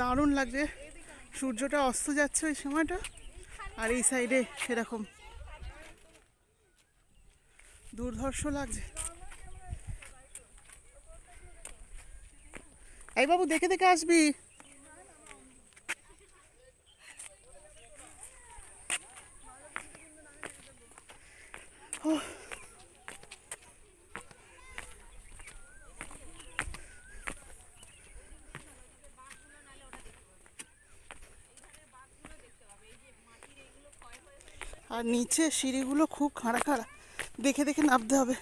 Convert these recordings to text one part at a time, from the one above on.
দারুণ লাগছে। সূর্যটা অস্ত যাচ্ছে ওই সময়টা। আর এই সাইডে সেরকম দুর্ধর্ষ লাগছে। এই বাবু, দেখে দেখে আসবি। ওহ। আর নিচে সিঁড়িগুলো খুব খাঁড়া খাঁড়া। দেখে দেখে নামতে হবে।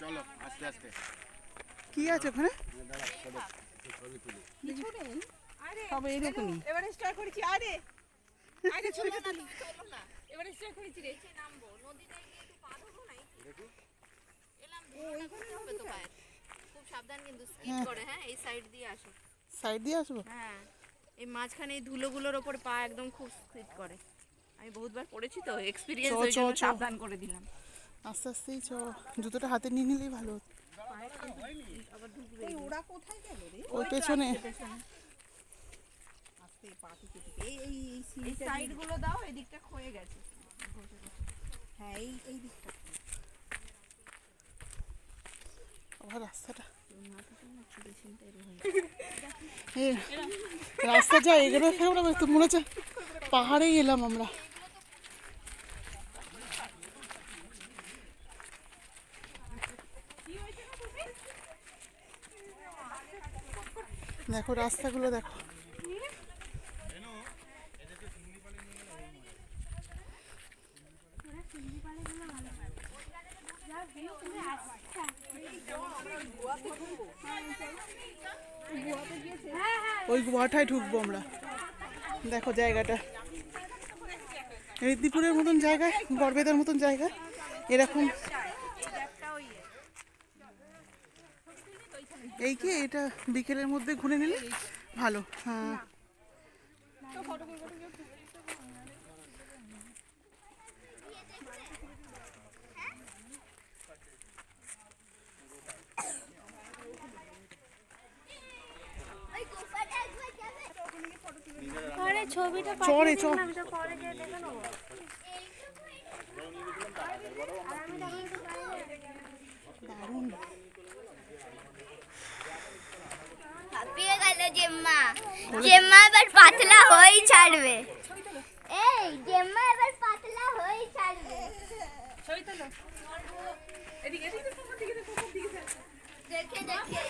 চলো আস্তে আস্তে। কি আছে ওখানে? সব এইরকমই এবারে স্টার্ট করেছি আরে। আরে ছবি তুলি এবারে স্টার্ট করেছি রে। নামবো নদীতে গিয়ে একটু পা ধোবো নাই? এলাম ধুলোটা তো পায়ের খুব সাবধান কিন্তু স্কিপ করে হ্যাঁ এই সাইড দিয়ে আসো। সাইড দিয়ে আসব? হ্যাঁ এই মাঝখানে এই ধুলোগুলোর ওপর পা একদম খুব স্কিপ করে। আমি বহুতবার পড়েছি তো এক্সপিরিয়েন্স ওই জন্য। সাবধান করে দিলাম। আস্তে আস্তেই চ। জুতোটা হাতে নিয়ে নিলেই ভালো। হতো ওরা কোথায় গেল রে? ওই পেছনে। এই সাইডগুলো দাও এই ক্ষয়ে গেছে। হ্যাঁ এই এই দিকটা। আবার রাস্তাটা। রাস্তা যা ফেগোনো তো মনে হচ্ছে পাহাড়েই এলাম আমরা। দেখো, রাস্তাগুলো দেখো। ওই গোয়াটায় ঢুকবো আমরা। দেখো জায়গাটা। মেদিনীপুরের মতন জায়গায় গড়বেতার মতন জায়গা। এরকম এই কি এটা বিকেলের মধ্যে ঘুরে নিলে? ভালো হ্যাঁ। চরে চ আমি তো পরে গিয়ে দেখে নেব হাঁপিয়ে গেল জেম্মা এবার পাতলা হয়েই ছাড়বে। এই জেম্মা এবার পাতলা হয়েই ছাড়বে। দেখে দেখে।